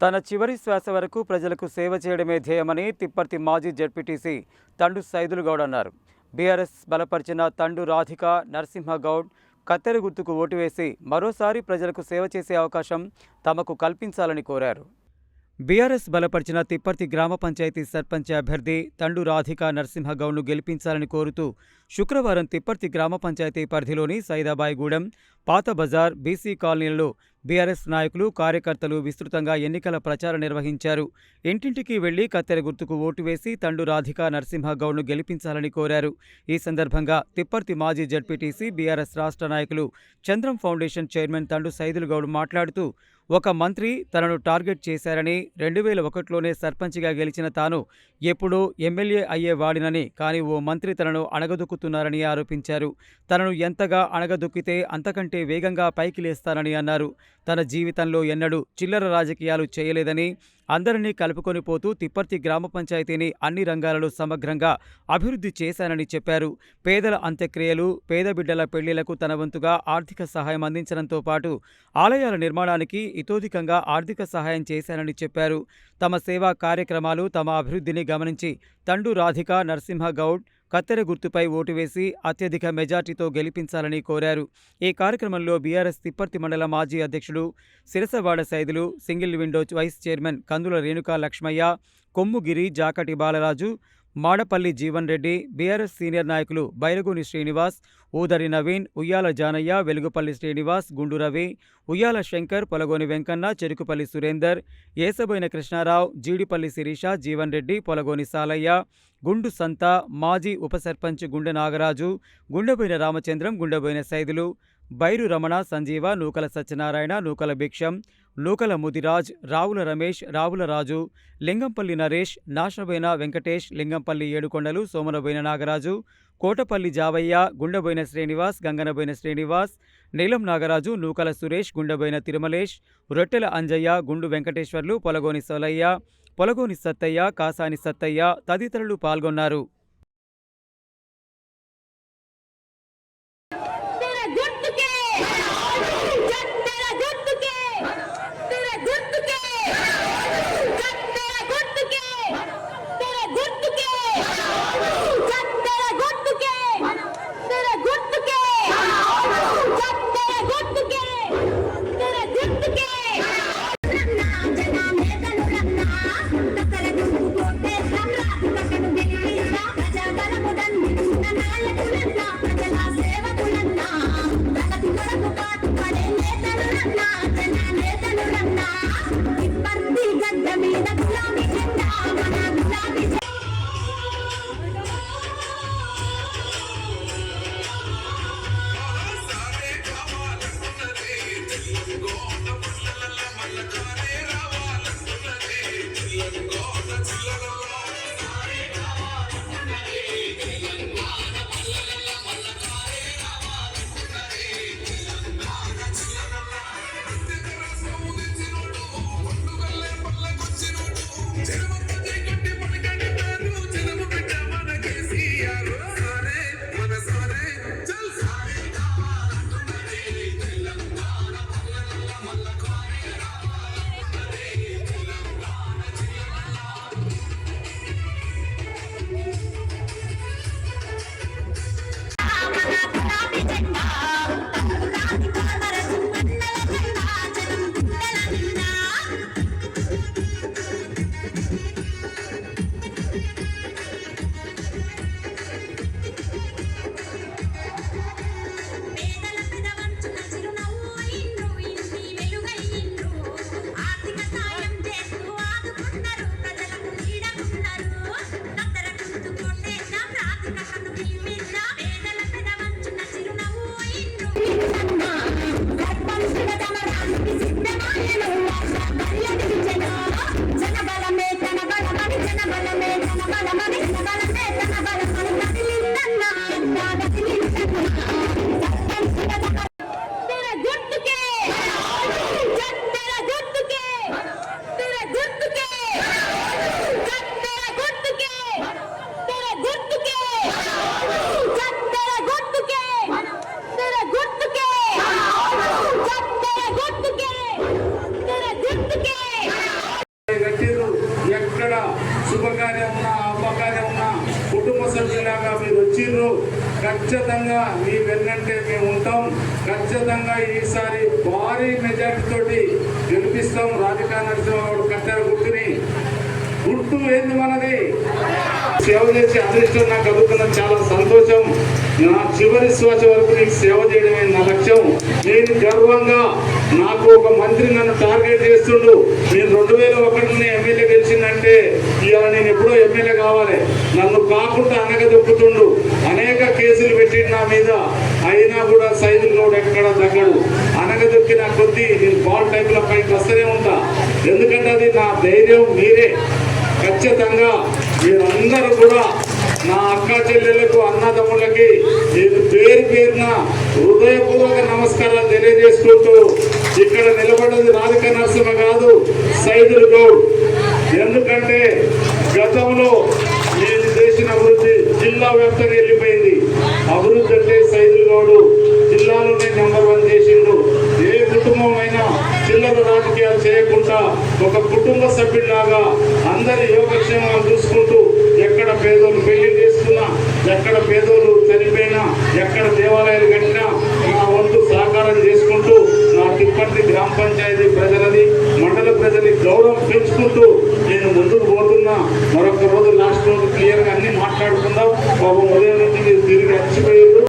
తన చివరి శ్వాస వరకు ప్రజలకు సేవ చేయడమే ధ్యేయమని తిప్పర్తి మాజీ జడ్పీటీసీ తండు సైదులు గౌడ్ అన్నారు. బీఆర్ఎస్ బలపరిచిన తండు రాధిక నరసింహగౌడ్ కత్తెర గుర్తుకు ఓటు వేసి మరోసారి ప్రజలకు సేవ చేసే అవకాశం తమకు కల్పించాలని కోరారు. బీఆర్ఎస్ బలపరిచిన తిప్పర్తి గ్రామ పంచాయతీ సర్పంచ్ అభ్యర్థి తండు రాధిక నరసింహగౌడ్ను గెలిపించాలని కోరుతూ శుక్రవారం తిప్పర్తి గ్రామ పంచాయతీ పరిధిలోని సైదాబాయిగూడెం పాత బజార్ బీసీ కాలనీలలో బీఆర్ఎస్ నాయకులు కార్యకర్తలు విస్తృతంగా ఎన్నికల ప్రచారం నిర్వహించారు. ఇంటింటికి వెళ్ళి కత్తెర గుర్తుకు ఓటు వేసి తండు రాధిక నరసింహగౌడ్ను గెలిపించాలని కోరారు. ఈ సందర్భంగా తిప్పర్తి మాజీ జడ్పీటీసీ బీఆర్ఎస్ రాష్ట్ర నాయకులు చంద్రం ఫౌండేషన్ చైర్మన్ తండు సైదులు గౌడ్ మాట్లాడుతూ ఒక మంత్రి తనను టార్గెట్ చేశారని రెండు వేల ఒకటిలోనే సర్పంచ్గా గెలిచిన తాను ఎప్పుడూ ఎమ్మెల్యే అయ్యేవాడినని కానీ ఓ మంత్రి తనను అణగదొక్కుతున్నారని ఆరోపించారు. తనను ఎంతగా అణగదొక్కితే అంతకంటే వేగంగా పైకి లేస్తానని అన్నారు. తన జీవితంలో ఎన్నడూ చిల్లర రాజకీయాలు చేయలేదని అందరినీ కలుపుకొని పోతూ తిప్పర్తి గ్రామ పంచాయతీని అన్ని రంగాలలో సమగ్రంగా అభివృద్ధి చేశానని చెప్పారు. పేదల అంత్యక్రియలు పేద బిడ్డల పెళ్ళిలకు తన వంతుగా ఆర్థిక సహాయం అందించడంతో పాటు ఆలయాల నిర్మాణానికి ఇతోధికంగా ఆర్థిక సహాయం చేశానని చెప్పారు. తమ సేవా కార్యక్రమాలు తమ అభివృద్ధిని గమనించి తండు రాధిక నరసింహగౌడ్ కత్తెర గుర్తుపై ఓటు వేసి అత్యధిక మెజార్టీతో గెలిపించాలని కోరారు. ఈ కార్యక్రమంలో బీఆర్ఎస్ తిప్పర్తి మండల మాజీ అధ్యక్షుడు Sirasavada Saidulu single window vice chairman Kandula Renuka Lakshmaiah Kommugiri Jakati Balaraju Madapalli Jeevan Reddy BRS senior నాయకులు బైరగూని శ్రీనివాస్ ఊదరి నవీన్ ఉయ్యాల జానయ్య వెలుగుపల్లి శ్రీనివాస్ గుండు రవి ఉయ్యాల శంకర్ పొలగోని వెంకన్న చెరుకుపల్లి సురేందర్ ఏసబోయిన కృష్ణారావు జీడిపల్లి శిరీష జీవన్ రెడ్డి పొలగోని సాలయ్య గుండు సంత మాజీ ఉప సర్పంచ్ గుండె నాగరాజు గుండెబోయిన రామచంద్రం గుండెబోయిన సైదులు బైరు రమణ సంజీవ నూకల సత్యనారాయణ నూకల భిక్షం లోకల ముదిరాజ్ రావుల రమేష్ రావుల రాజు లింగంపల్లి నరేష్ నాశనబోయిన వెంకటేష్ లింగంపల్లి ఏడుకొండలు సోమనబోయిన నాగరాజు కోటపల్లి జావయ్య గుండెబోయిన శ్రీనివాస్ గంగనబోయిన శ్రీనివాస్ నీలం నాగరాజు నూకల సురేష్ గుండెబోయిన తిరుమలేష్ రొట్టెల అంజయ్య గుండు వెంకటేశ్వర్లు పొలగోని సోలయ్య పొలగోని సత్తయ్య కాసాని సత్తయ్య తదితరులు పాల్గొన్నారు. Bana bana bana bana bana ఖచ్చితంగా మీ వెన్నంటే మేము ఉంటాం. ఖచ్చితంగా ఈసారి భారీ మెజార్టీ తోటి గెలిపిస్తాం. రాధికా నరసింహరావు కట్టెల గుర్తుని గుర్తు ఏంది మనది? సేవ చేసి అదృష్టం నాకు కలుగుతున్న చాలా సంతోషం. నా చివరి శ్వాస వరకు నీకు సేవ చేయడమే నా లక్ష్యం. నేను గర్వంగా నాకు ఒక మంత్రి నన్ను టార్గెట్ చేస్తుండు. నేను రెండు వేల ఒకటిని ఎమ్మెల్యే గెలిచిందంటే ఇవాళ నేను ఎప్పుడో ఎమ్మెల్యే కావాలి. నన్ను కాకుండా అనగదొక్కుతుండు. అనేక కేసులు పెట్టిన నా మీద. అయినా కూడా సైదులు కూడా ఎక్కడ తగ్గడు. అనగదొక్కిన కొద్దీ నేను బాల్ టైప్ల పైకి వస్తూనే ఉంటా. ఎందుకంటే అది నా ధైర్యం మీరే. ఖచ్చితంగా మీరందరూ కూడా నా అక్క చెల్లెలకు అన్నదమ్ములకి నేను పేరు పేరున హృదయపూర్వక నమస్కారాలు తెలియజేసుకుంటూ ఇక్కడ నిలబడింది రాధిక నరసింహ కాదు సైదులు గౌడ్. ఎందుకంటే గతంలో నేను చేసిన అభివృద్ధి జిల్లా వ్యాప్తంగా వెళ్ళిపోయింది అభివృద్ధి అంటే సైదులు గౌడు జిల్లాలోనే నెంబర్ వన్ చేసిండు ఏ కుటుంబం అయినా చిల్లర రాజకీయాలు చేయకుండా ఒక కుటుంబ సభ్యుడిలాగా అందరి యోగక్షేమాలు చూసుకుంటూ ఎక్కడ పేదోళ్ళు పెళ్ళి చేసుకున్నా ఎక్కడ పేదోళ్ళు చనిపోయినా ఎక్కడ దేవాలయాలు కట్టినా నా వంతు సహకారం చేసుకుంటూ నా తిప్పటి గ్రామ పంచాయతీ ప్రజలది మండల ప్రజలని గౌరవం పెంచుకుంటూ నేను ముందుకు పోతున్నా. మరొక రోజు లాస్ట్ రోజు క్లియర్గా అన్ని మాట్లాడుకుందాం. బాబు ఉదయం నుంచి మీరు తిరిగి అచ్చిపోయి